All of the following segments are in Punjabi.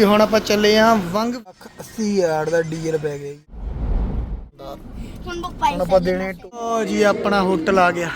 ਜੀ ਹੁਣ ਆਪਾਂ ਚੱਲੇ ਆਂ ਵੰਗ 80 ਯਾਰਡ ਦਾ ਡੀਜ਼ਲ ਪੈ ਗਿਆ ਜੀ। ਹੁਣ ਬੁੱਕ ਪਾਈ ਹੁਣ ਆਪਾਂ ਦੇਣੇ ਲੋ ਜੀ ਆਪਣਾ ਹੋਟਲ ਆ ਗਿਆ।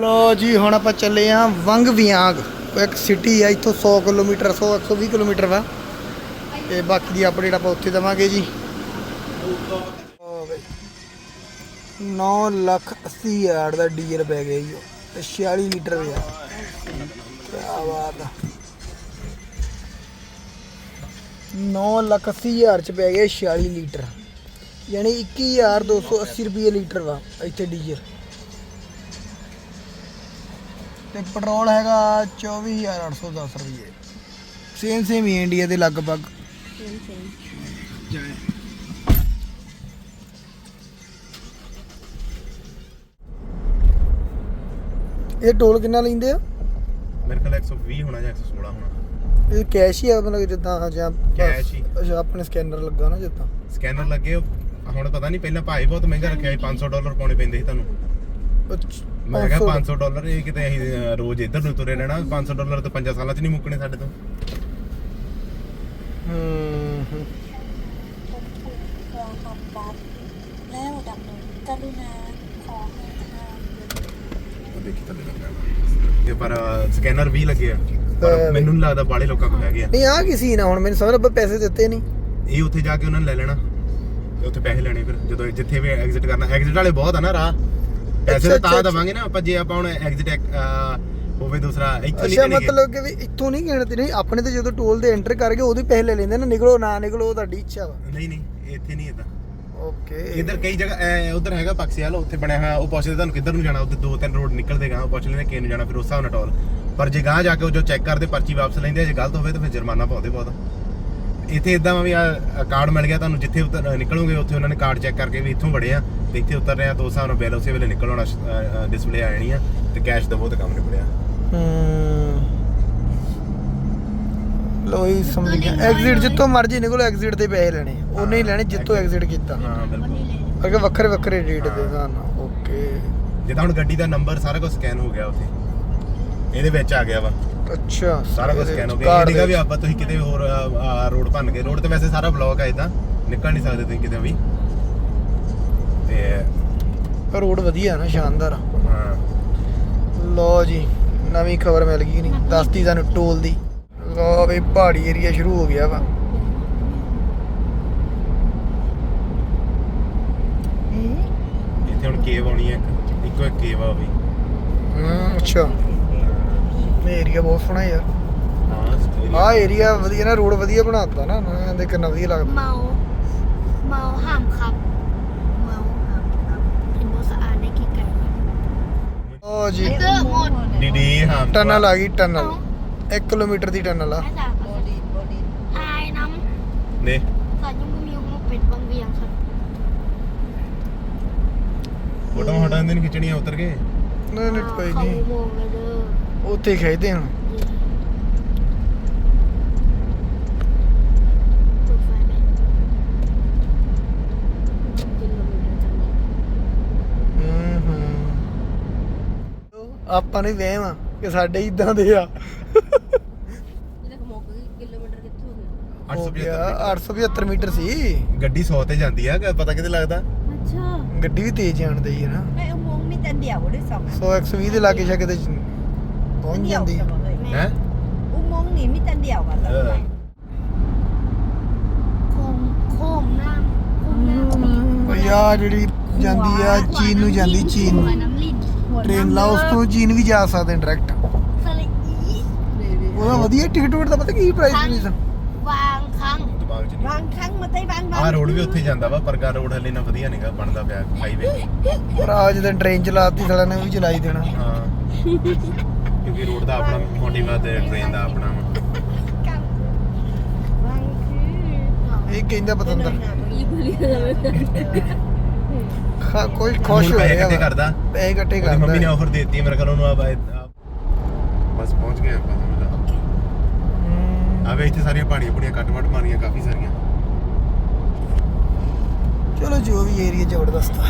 ਲੋ ਜੀ ਹੁਣ ਆਪਾਂ ਚੱਲੇ ਆਂ ਵੰਗ ਵਿਆਂਗ। ਇੱਕ ਸਿਟੀ ਆ ਇੱਥੋਂ 100 ਕਿਲੋਮੀਟਰ 100 120 ਕਿਲੋਮੀਟਰ ਵਾ। ਤੇ ਬਾਕੀ ਦੀ ਅਪਡੇਟ ਆਪਾਂ ਉੱਥੇ ਦਵਾਂਗੇ ਜੀ। 9 ਲੱਖ 80 ਹਜ਼ਾਰ ਦਾ ਡੀਜ਼ਲ ਪੈ ਗਿਆ ਜੀ। ਤੇ 46 ਲੀਟਰ ਪਿਆ ਕੀ ਬਾਤ ਆ। 9 ਲੱਖ 80 ਹਜ਼ਾਰ ਚ ਪੈ ਗਿਆ 46 ਲੀਟਰ। ਯਾਨੀ 21280 ਰੁਪਏ ਲੀਟਰ ਵਾ ਇੱਥੇ ਡੀਜ਼ਲ। ਤੇ ਪੈਟਰੋਲ ਹੈਗਾ 24810 ਰੁਪਏ। ਸੇਮ ਸੇਮ ਹੀ ਇੰਡੀਆ ਦੇ ਲਗਭਗ। ਇਹ ਟੋਲ ਕਿੰਨਾ ਲੈਂਦੇ ਆ? ਮੇਰੇ ਕੋਲ 120 ਹੋਣਾ ਜਾਂ 116 ਹੋਣਾ। ਇਹ ਕੈਸ਼ ਹੀ ਆ ਮਤਲਬ ਕਿ ਜਿੱਦਾਂ ਜਾਂ Cash ਹੀ। ਅੱਛਾ ਆਪਣੇ ਸਕੈਨਰ ਲੱਗਾ ਨਾ ਜਿੱਦਾਂ ਸਕੈਨਰ ਲੱਗੇ ਉਹ- ਹੁਣ ਪਤਾ ਨਹੀਂ ਪਹਿਲਾਂ ਭਾਈ ਬਹੁਤ ਮਹਿੰਗਾ ਰੱਖਿਆ ਸੀ 500 ਡਾਲਰ ਪਾਉਣੇ ਪੈਂਦੇ ਸੀ ਤੁਹਾਨੂੰ ਅੱਛ- ਮੈਂ ਕਿਹਾ 500 500 ਡਾਲਰ ਇਹ ਕਿਤੇ ਅਸੀਂ ਅਹ, ਰੋਜ਼ ਇੱਧਰ ਨੂੰ ਤੁਰੇ ਰਹਿਣਾ 500 ਡਾਲਰ ਤਾਂ 5 ਸਾਲਾਂ 'ਚ ਨਹੀਂ ਮੁੱਕਣੇ ਸਾਡੇ ਤੋਂ ਹੂੰ ਹੂੰ।แล้วดับหนึ่งกรุณาขอให้ทาง ਉਹ ਦੇਖੀ ਥੱਲੇ ਲੱਗਾ ਤੇ ਪਰ ਸਕੈਨਰ ਵੀ ਲੱਗੇ ਆ ਪਰ ਅਹ, ਮੈਨੂੰ ਨਹੀਂ ਲੱਗਦਾ ਬਾਲੇ ਲੋਕਾਂ ਕੋਲ ਹੈਗੇ ਆ। ਨਹੀਂ ਆ ਕੀ ਸੀ ਨਾ? ਹੁਣ ਮੈਨੂੰ ਸਮਝ ਲੱਗਾ ਪੈਸੇ ਦਿੱਤੇ ਨਹੀਂ ਇਹ ਉੱਥੇ ਜਾ ਕੇ ਉਹਨਾਂ ਨੇ ਲੈ ਲੈਣਾ। ਤੇ ਉੱਥੇ ਪੈਸੇ ਲੈਣੇ ਫਿਰ ਜਦੋਂ ਜਿੱਥੇ ਵੀ ਐਗਜ਼ਿਟ ਕਰਨਾ। ਐਗਜ਼ਿਟ ਵਾਲੇ ਬਹੁਤ ਆ ਨਾ ਰਾਹ। ਪੈਸੇ ਅੱਛਾ, ਤਾਂ ਅੱਛਾ, ਤਾਂ ਦਵਾਂਗੇ ਨਾ ਆਪਾਂ ਜੇ ਆਪਾਂ ਹੁਣ ਐਗਜ਼ਿਟ ਹੋਵੇ ਦੂਸਰਾ ਇੱਥੋਂ ਅੱਛਾ ਨਿਕਲਣਗੇ ਮਤਲਬ ਕਿ ਵੀ ਇੱਥੋਂ ਨਹੀਂ ਗਿਣਦੇ ਨਹੀਂ ਆਪਣੇ ਤੇ ਜਦੋਂ ਟੋਲ ਦੇ ਐਂਟਰ ਕਰਕੇ ਉਹਦੇ ਪੈਸੇ ਲੈ ਲੈਂਦੇ ਨਾ ਨਿਕਲੋ ਨਾ ਨਿਕਲੋ ਉਹ ਤੁਹਾਡੀ ਇੱਛਾ ਵਾ। ਨਹੀਂ ਨਹੀਂ ਇੱਥੇ ਨਹੀਂ ਇਦਾਂ ਓਕੇ ਇਧਰ ਕਈ ਜਗ੍ਹਾ ਉਧਰ ਹੈਗਾ ਪਕਸਿਆਲ ਉੱਥੇ ਬਣਿਆ ਹੋਇਆ ਉਹ ਪੁੱਛਦੇ ਤੁਹਾਨੂੰ ਕਿੱਧਰ ਨੂੰ ਜਾਣਾ ਉੱਥੇ ਦੋ ਤਿੰਨ ਰੋਡ ਨਿਕਲਦੇ ਗਾ ਉਹ ਪੁੱਛ ਲੈਂਦੇ ਕਿਹਨੂੰ ਜਾਣਾ ਫਿਰ ਉਸ ਹਿਸਾਬ ਨਾਲ ਟੋਲ ਪਰ ਜੇ ਗਾਂ ਜਾ ਕੇ ਉਹ ਜੋ ਚੈੱਕ ਕਰਦੇ ਪਰਚੀ ਵਾਪਸ ਲੈਂਦੇ ਜੇ ਗਲਤ ਹੋਵੇ ਤਾਂ ਫਿਰ ਜੁਰਮਾਨਾ ਪਾਉਂਦੇ ਬਹੁਤ। ਇੱਥੇ ਇਦਾਂ ਵੀ ਆ ਕਾਰਡ ਮਿਲ ਗਿਆ ਤੁਹਾਨੂੰ ਜਿੱਥੇ ਉਤਰ ਨਿਕਲੋਗੇ ਉੱਥੇ ਉਹਨਾਂ ਨੇ ਕਾਰਡ ਚੈੱਕ ਕਰਕੇ ਵੀ ਇੱਥੋਂ ਵੜੇ ਆ ਤੇ ਇੱਥੇ ਉਤਰ ਰਹੇ ਆ ਦੋ ਹਿਸਾਬ ਨਾਲ ਬਿੱਲ ਉਸੇ ਵੇਲੇ ਨਿਕਲ ਆਉਣਾ ਡਿਸਪਲੇ ਆ ਜਾਣੀ ਆ ਤੇ ਕੈਸ਼ ਦਵੋ ਤੇ ਕੰਮ ਨਿਬੜਿਆ। ਹੂੰ। ਲੋਈ ਸਮਝ ਗਿਆ। ਐਗਜ਼ਿਟ ਜਿੱਥੋਂ ਮਰਜ਼ੀ ਨਿਕਲੋ ਐਗਜ਼ਿਟ ਦੇ ਪੈਸੇ ਲੈਣੇ। ਉਹਨੇ ਹੀ ਲੈਣੇ ਜਿੱਥੋਂ ਐਗਜ਼ਿਟ ਕੀਤਾ। ਹਾਂ ਬਿਲਕੁਲ। ਅਗੇ ਵੱਖਰੇ ਵੱਖਰੇ ਰੇਟ ਦੇ ਹਿਸਾਬ ਨਾਲ ਓਕੇ ਜਿੱਦਾਂ ਹੁਣ ਗੱਡੀ ਦਾ ਨੰਬਰ ਸਾਰਾ ਕੁਝ ਸਕੈਨ ਹੋ ਗਿਆ ਉੱਥੇ। ਇਹਦੇ ਵਿੱਚ ਆ ਗਿਆ ਵਾ। ਅੱਛਾ ਸਾਰਾ ਕੁਝ ਇਹਦੇ ਸਕੈਨ ਹੋ ਗਿਆ। ਇਹ card ਨਹੀਂਗਾ ਦੇ ਵੀ ਆਪਾਂ ਤੁਸੀਂ ਕਿਤੇ ਹੋਰ ਰੋਡ ਭੰਨ ਗਏ। ਰੋਡ ਤੇ ਵੈਸੇ ਸਾਰਾ ਬਲੌਕ ਆ ਇਦਾਂ ਨਿਕਲ ਨਹੀਂ ਸਕਦੇ ਤੁਸੀਂ ਕਿਤੇ ਵੀ। ਤੇ ਰੋਡ ਵਧੀਆ ਨਾ ਸ਼ਾਨਦਾਰ ਹਾਂ। ਲੋ ਜੀ ਨਵੀਂ ਖਬਰ ਮਿਲ ਗਈ ਨਹੀਂ? ਦੱਸਤੀ ਸਾਨੂੰ ਟੋਲ ਦੀ। ਲੋ ਵੀ ਪਹਾੜੀ ਏਰੀਆ ਸ਼ੁਰੂ ਹੋ ਗਿਆ ਵਾ ਇੱਥੇ ਹੁਣ ਕੇਵ ਆਉਣੀ ਹੈ ਇੱਕ ਇੱਕੋ ਇੱਕ ਕੇਵ ਆ ਉਹ ਵੀ ਹੂੰ ਅੱਛਾ ਏਰੀਆ ਬਹੁਤ ਸੋਹਣਾ ਯਾਰ ਹਾਂ ਆ ਏਰੀਆ ਵਧੀਆ ਨਾ ਰੋਡ ਵਧੀਆ ਬਣਾਤਾ ਨਾ ਮੈਂ ਦੇ ਕਿੰਨਾ ਵਧੀਆ ਲੱਗਦਾ เมาเมาห้ามครับเมาห้ามครับเป็นโมสะอาดในกี่ไก่ ਓ ਜੀ เลือกหมด ਡੀਡੀ ਹਾਂ ਟਨਲ ਆ ਗਈ ਟਨਲ 1 ਕਿਲੋਮੀਟਰ ਦੀ ਟਨਲ ਆ। ਫੋਟੋ ਫੋਟਾਂ ਦੇ ਨਹੀਂ ਖਿੱਚਣੀਆਂ ਉਤਰ ਕੇ। ਨਹੀਂ ਨਹੀਂ ਕੋਈ ਨਹੀਂ ਉੱਥੇ ਖੇਡਦੇ ਹਾਂ। ਆਪਾਂ ਨੇ ਵਹਿਮ ਕਿ ਸਾਡੇ ਇਦਾਂ ਦੇ ਆ। 875 875 ਮੀਟਰ। ਸੀ ਗੱਡੀ 100 ਤੇ ਜਾਂਦੀ ਆ ਪਤਾ ਕਿਤੇ ਲੱਗਦਾ? ਅੱਛਾ। ਗੱਡੀ ਵੀ ਤੇਜ਼ ਜਾਂਦੀ। ਹੈ ਨਾ ਮੈਂ ਉਮੋਂ ਮੀ ਨਹੀਂ ਤੰਦਿਆ ਵਾਲਾ ਜਾਂਦੀ ਆ ਚੀਨ ਨੂੰ ਜਾਂਦੀ ਚੀਨ। ਟ੍ਰੇਨ ਲਾ ਉਸ ਤੋਂ ਚੀਨ ਵੀ ਜਾ ਸਕਦੇ ਡਾਇਰੈਕਟ। ਉਹਦਾ ਵਧੀਆ ਟਿਕਟ ਦਾ ਪਤਾ ਕੀ ਪ੍ਰਾਈਸ ਹੈ ਵਾਹ। ਦਿਮਾਗ 'ਚ ਨਹੀਂ। ਵਾਂਖਾਂ ਮਤੇ ਵਾਂਗ ਵਾਂਗ ਆਹ ਰੋਡ ਵੀ ਉੱਥੇ ਜਾਂਦਾ ਵਾ ਪਰਗਾ ਰੋਡ ਹਲੇ ਨਾ ਵਧੀਆ ਨਹੀਂਗਾ ਬਣਦਾ ਪਿਆ ਹਾਈਵੇ ਪਰ ਅੱਜ ਦਿਨ ਟ੍ਰੇਨ ਚਲਾਤੀ ਸਾਲਿਆਂ ਨੇ ਉਹ ਵੀ ਚਲਾਈ ਦੇਣਾ। ਹਾਂ। ਕਿਉਂਕਿ ਰੋਡ ਦਾ ਆਪਣਾ ਮੋਟਿਵਾ ਤੇ ਟ੍ਰੇਨ ਦਾ ਆਪਣਾ। ਵਾ। ਇਹ ਕਹਿੰਦਾ ਪਤੰਦਰ। ਇਹ ਬੋਲੀ ਹਾਂ ਕੋਈ ਖੁਸ਼ ਹੁਣ ਹੋ ਪੈਸੇ ਰਿਹਾ ਇਕੱਠੇ ਵਾ। ਕਰਦਾ। ਪੈਸੇ ਇਕੱਠੇ ਉਹਦੀ ਕਰਦਾ। ਮੰਮੀ ਨੇ ਆਫਰ ਦਿੱਤੀ ਮੇਰੇ ਕੋਲ ਉਹਨੂੰ ਆ ਬਾਏ ਬਸ ਪਹੁੰਚ ਗਏ ਆਪਾਂ ਆਵੇ ਇੱਥੇ ਸਾਰੀਆਂ ਪਹਾੜੀਆਂ ਪੂੜੀਆਂ ਕੱਟ-ਵੱਟ ਮਾਰੀਆਂ ਕਾਫੀ ਸਾਰੀਆਂ। ਚਲੋ ਜੋ ਵੀ ਏਰੀਆ ਜ਼ਬਰਦਸਤ ਆ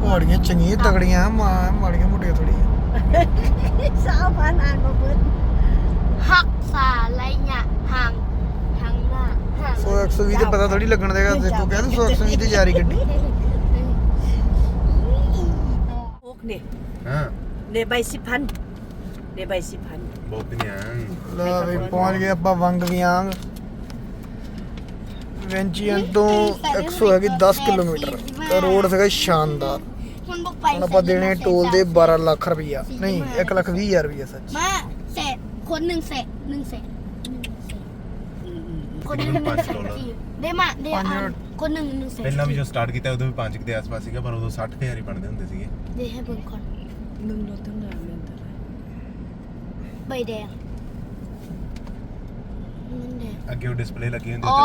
ਪਹਾੜੀਆਂ ਚੰਗੀਆਂ ਤਗੜੀਆਂ ਮਾਂ ਮਾੜੀਆਂ ਮੋਟੀਆਂ ਥੋੜੀਆਂ ਸਾਫਾਨ ਆਂ ਬਬਨ ਹੱਕ ਸਾ ਲੈਣਾ ਹੰਗ ਹੰਗਨਾ 120 ਤੇ ਪਤਾ ਥੋੜੀ ਲੱਗਣ ਦੇਗਾ ਦੇਖੋ ਕਹਿੰਦੇ 120 ਤੇ ਜਾਰੀ ਗੱਡੀ ਓਕ ਨੇ। ਹਾਂ। ਲੈ ਬਾਈ 1000 네 발씩 반. 뭐 그냥 ਲੈ ਵੀ ਪਹੁੰਚ ਗਏ ਆਪਾਂ ਵੰਗ ਵਿਆਂਗ। ਵੈਂਚੀਅਨ ਤੋਂ 100 ਹੈਗੀ 10 ਕਿਲੋਮੀਟਰ। ਤੇ ਰੋਡ ਸੀਗਾ ਸ਼ਾਨਦਾਰ। ਹੁਣ ਹੁਣ ਆਪਾਂ ਦੇਣੇ ਟੋਲ ਦੇ 12 ਲੱਖ ਰੁਪਈਆ। ਨਹੀਂ 1 ਲੱਖ 20 ਹਜ਼ਾਰ ਰੁਪਈਆ ਸੱਚ। มาเสร็จคนหนึ่งเสร็จหนึ่งเสร็จคนหนึ่งเสร็จได้มาได้อันคนหนึ่งหนึ่งเสร็จ ਪਹਿਲਾਂ ਵੀ ਜੋ ਸਟਾਰਟ ਕੀਤਾ ਉਦੋਂ ਵੀ 5 ਦੇ ਆਸ-ਪਾਸ ਸੀਗਾ ਪਰ ਉਦੋਂ 60000 ਹੀ ਬਣਦੇ ਹੁੰਦੇ ਸੀਗੇ। ได้ให้เบิ่งก่อน มึงรถตั้งนานเลย ใบแดงมันแดง ਅੱਗੇ ਉਹ ਡਿਸਪਲੇ ਲੱਗੀ ਹੁੰਦੀ อ๋อ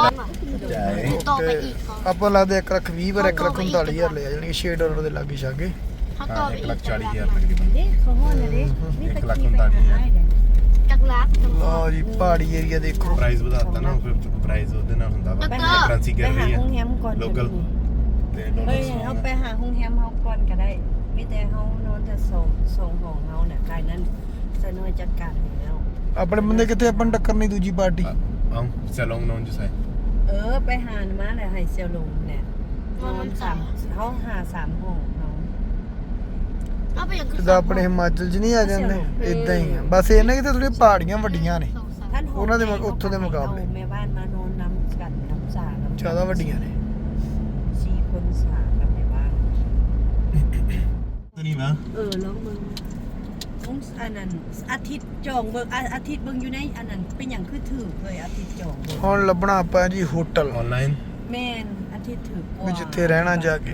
ਉੱਤੇ ਜਾਏต่อไปอีกเขา ਆਪਾਂ ਲੱਗਦਾ 1 ਲੱਖ 20 ਪਰ 1 ਲੱਖ 39 ਹਜ਼ਾਰ ਲਿਆ ਜਾਣੀ 6 ਡਾਲਰ ਦੇ ਲਾਗੇ ਛਾਗੇ เขาต่อ ਹਾਂ ไป 1 อีก ਲੱਖ 40 ਹਜ਼ਾਰ ਤਕਰੀਬਨ เด้เขาห้อนเลยเด้นี่ตะกี้ไปหาได้ จักรลัก ਲਓ ਜੀ ਪਹਾੜੀ ਏਰੀਆ ਦੇਖੋ ਪ੍ਰਾਈਸ ਵਧਾਤਾ ਨਾ ਫਿਰ ਪ੍ਰਾਈਸ ਉਹਦੇ ਨਾਲ ਹੁੰਦਾ ਵਾแล้วก็ ਕਰੰਸੀ ไป ਗਿਰ หา ਰਹੀ ห้อง ਹੈ แฮมก่อน ਲੋਕਲ ਤੇ เฮ้ย ਡਾਲਰ เอาไปหาห้องแฮมเฮาก่อนก็ได้มีแต่เฮานอนแต่ส่งส่งของเฮาน่ะกายนั้น จะน้อยจัดการให้แล้ว ਆਪਣੇ ਬੰਦੇ ਕਿੱਥੇ ਆਪਾਂ ਨੂੰ ਟੱਕਰ ਨਹੀਂ ਦੂਜੀ ਪਾਰਟੀ ਆਉਂ ਸੈਲੋਂਗ ਨੌਨ ਜਿਸ ਹੈ เออไปหามาแล้วให้เซียวลงเนี่ยนอนสามเฮาหาสามห้องเฮา เอาไปอย่าง ਜਿੱਦਾਂ ਆਪਣੇ ਹਿਮਾਚਲ 'ਚ ਨਹੀਂ ਆ ਜਾਂਦੇ ਇਦਾਂ ਹੀ ਆ ਬਸ ਇਹ ਨਾ ਕਿ ਥੋੜੀ ਪਹਾੜੀਆਂ ਵੱਡੀਆਂ ਨੇ ท่าน ਉਹਨਾਂ ਦੇ ਮੁਕ- ਉੱਥੋਂ ਦੇ ਮੁਕਾਬਲੇ। แม่บ้านมานอนน้ำกันน้ำสาน้ำ ਜ਼ਿਆਦਾ ਵੱਡੀਆਂ ਨੇ สี่คนสากับแม่บ้าน ਨਹੀਂ ਵਾ เออลองเบิ่ง ต้องอันนั้นอาทิตย์จองเบิ่งอาอาทิตย์เบิ่งอยู่ในอันนั้นเป็นอย่างคือถือเลยอาทิตย์จองเบิ่ง ਹੁਣ ਲੱਭਣਾ ਆਪਾਂ ਜੀ ਹੋਟਲ ਆਨਲਾਈਨ แม่นอาทิตย์ถือกว่า ਵੀ ਜਿੱਥੇ ਰਹਿਣਾ ਜਾ ਕੇ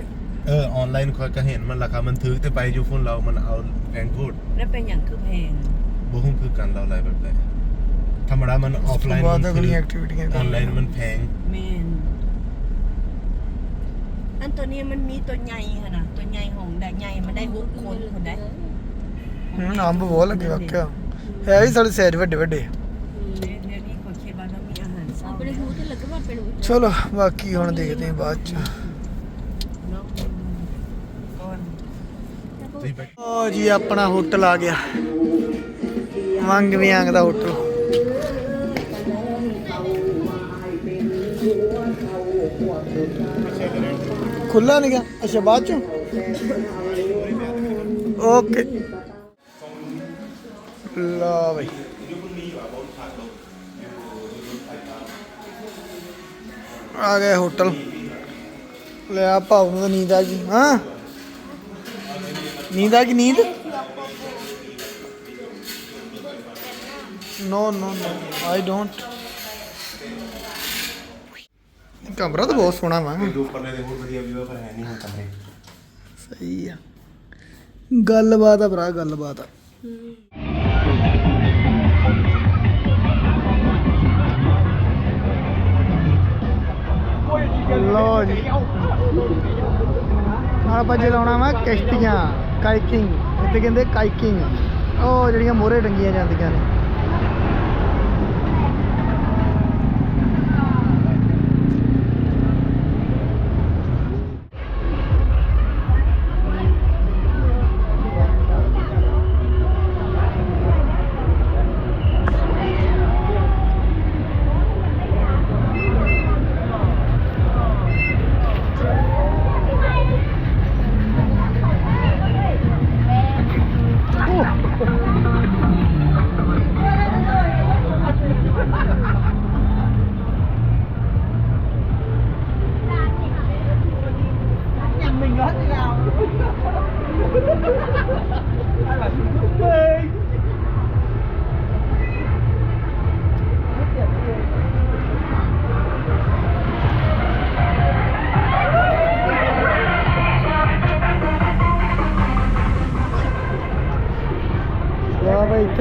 เออออนไลน์คอยก็เห็นมันราคามันถึกแต่ไปอยู่ฝุ่นเรามันเอาแพงโคตร แล้วเป็นอย่างคือแพง บ่ฮู้คือกันเราอะไรแบบไหนธรรมดามันออ ਉਸ ฟไล ਤੋਂ น์ ਬਾਅਦ มัน ਅਗਲੀਆਂ ਐਕਟੀਵਿਟੀਆਂ ออนไลน์มันแพง แม่นอันตัวนี้มันมีตัวใหญ่ค่ะนะตัวใหญ่ของได้ใหญ่มันได้หกคนคนได้ ਹੂੰ ਅੰਬ ਬਹੁਤ ਲੱਗੇ ਵਾਕਿਆ। ਹੈ ਵੀ ਸਾਡੇ ਸਹਿਜ ਵੱਡੇ ਵੱਡੇ। ਚਲੋ ਬਾਕੀ ਹੁਣ ਦੇਖਦੇ ਹਾਂ ਬਾਅਦ ਚ। ਓ ਜੀ ਆਪਣਾ ਹੋਟਲ ਆ ਗਿਆ। ਮੰਗ ਵਿਆਂਗ ਦਾ ਹੋਟਲ। ਖੁੱਲਾ ਨਹੀਂ ਗਿਆ? ਅੱਛਾ ਬਾਅਦ ਚ? ਓਕੇ। ਲਾ ਬਈ। ਆ ਗਏ ਹੋਟਲ। ਲੈ ਆ ਭਾਉ ਨੂੰ ਤਾਂ ਨੀਂਦ ਆ ਗਈ। ਹਾਂ? ਨੀਂਦ ਆ ਗਈ ਨੀਂਦ? ਨੋ ਨੋ ਨੋ ਆਈ ਡੋਂਟ ਕਮਰਾ ਤਾਂ ਬਹੁਤ ਸੋਹਣਾ ਵਾ। ਦੋ ਪਰਲੇ ਦੇ ਹੋਰ ਵਧੀਆ ਵੀਊ ਪਰ ਹੈ ਨਹੀਂ ਹੁਣ ਕਮਰੇ। ਸਹੀ ਆ। ਗੱਲਬਾਤ ਆ ਭਰਾ ਗੱਲਬਾਤ ਆ। ਲੋ ਜੀ। ਹੁਣ ਆਪਾਂ ਚਲਾਉਣਾ ਵਾ ਕਿਸ਼ਤੀਆਂ ਕਾਈਕਿੰਗ ਇੱਥੇ ਕਹਿੰਦੇ ਕਾਈਕਿੰਗ ਉਹ ਜਿਹੜੀਆਂ ਮੋਹਰੇ ਡੰਗੀਆਂ ਜਾਂਦੀਆਂ ਨੇ।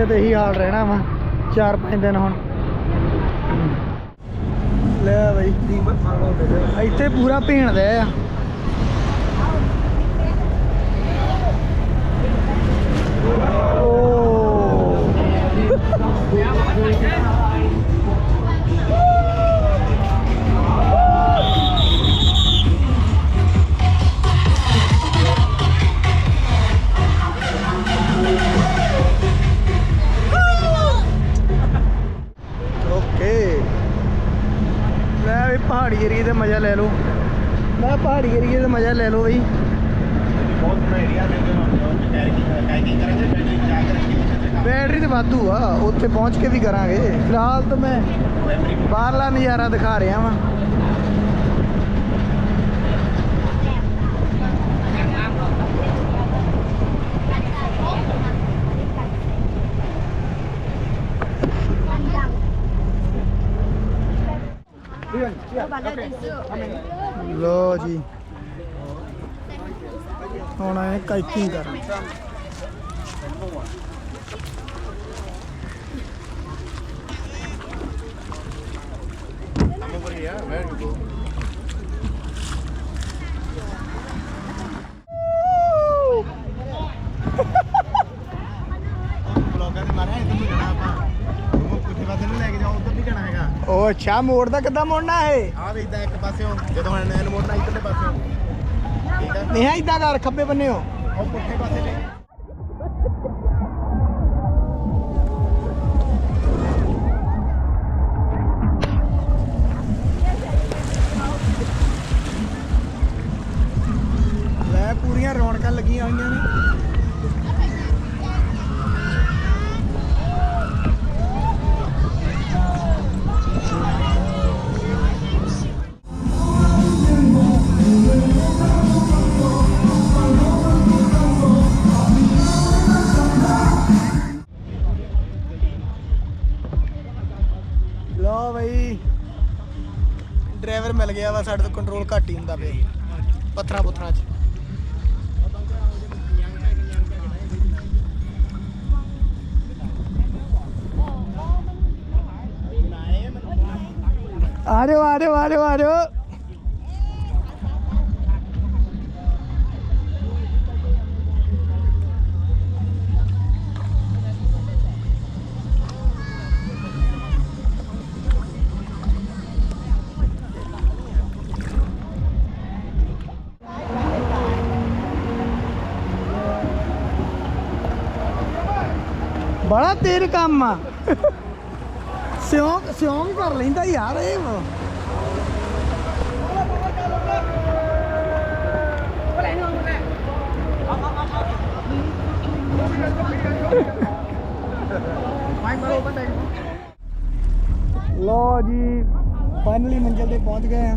ਇੱਥੇ ਤੇ ਇਹੀ ਹਾਲ ਰਹਿਣਾ ਵਾ, ਚਾਰ ਪੰਜ ਦਿਨ ਹੁਣ। ਲੈ ਬਈ। ਇੱਥੇ ਪੂਰਾ ਭੀਣਦਾ ਆ। ਓ। ਜਾ ਕੇ ਰੱਖੀ ਉੱਥੇ ਬੈਟਰੀ ਤੇ ਵਾਧੂ ਆ ਉੱਥੇ ਪਹੁੰਚ ਕੇ ਵੀ ਕਰਾਂਗੇ ਫਿਲਹਾਲ ਤਾਂ ਮੈਂ ਬਾਹਰਲਾ ਨਜ਼ਾਰਾ ਦਿਖਾ ਰਿਹਾ ਵਾਂ ਲੋ ਜੀ ਹੁਣ ਆਏ ਕਾਈਕਿੰਗ ਕਰਨ ਉਹ ਅੱਛਾ ਮੋੜ ਦਾ ਕਿੱਦਾਂ ਮੋੜਨਾ ਹੈ ਆਹ ਵੇਖਦਾ ਇੱਕ ਪਾਸਿਓਂ ਜਦੋਂ ਇਹਨੂੰ ਮੋੜਨਾ ਇੱਧਰਲੇ ਪਾਸਿਓਂ ਠੀਕ ਹੈ ਇਦਾਂ ਕਰ ਖੱਬੇ ਬੰਨੇ ਹੋ। ਉਹ ਪੁੱਠੇ ਪਾਸੇ ਲੈ ਕੰਟਰੋਲ ਘੱਟ ਹੀ ਹੁੰਦਾ ਪਿਆ ਪੱਥਰਾਂ ਪੁੱਥਰਾਂ 'ਚ ਆ ਜਾਓ ਆ ਜਾਓ ਆ ਜਾਓ ਆ ਜਾਓ ਬੜਾ ਤੇਜ਼ ਕੰਮ ਆ ਸਿਉਂਕ ਸਿਉਂਕ ਕਰ ਲੈਂਦਾ ਯਾਰ ਇਹ ਵਾ। ਲੋ ਜੀ ਫਾਈਨਲੀ ਮੰਜ਼ਿਲ ਤੇ ਪਹੁੰਚ ਗਏ ਆ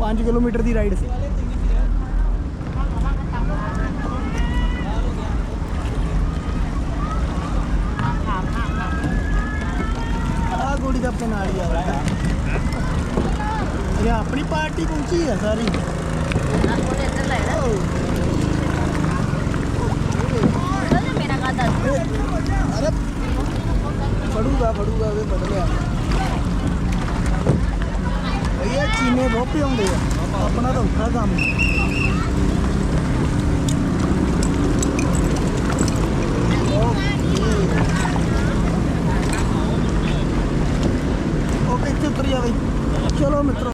5 ਕਿਲੋਮੀਟਰ ਦੀ ਰਾਈਡ ਸੀ ਆ ਗੋੜੀ ਦਾ ਆਪਣੇ ਨਾਲ ਹੀ ਆ ਰਿਹਾ ਇਹ ਆਪਣੀ ਪਾਰਟੀ ਪਹੁੰਚੀ ਆ ਸਾਰੀ। ਅਰੇ ਫੜੂਗਾ ਫੜੂਗਾ ਉਹ ਫੜ ਲਿਆ ਚੀਨੇ ਬਹੁਤ ਪਿਆਉਂਦੇ ਆ। ਆਪਣਾ ਤਾਂ ਔਖਾ ਕੰਮ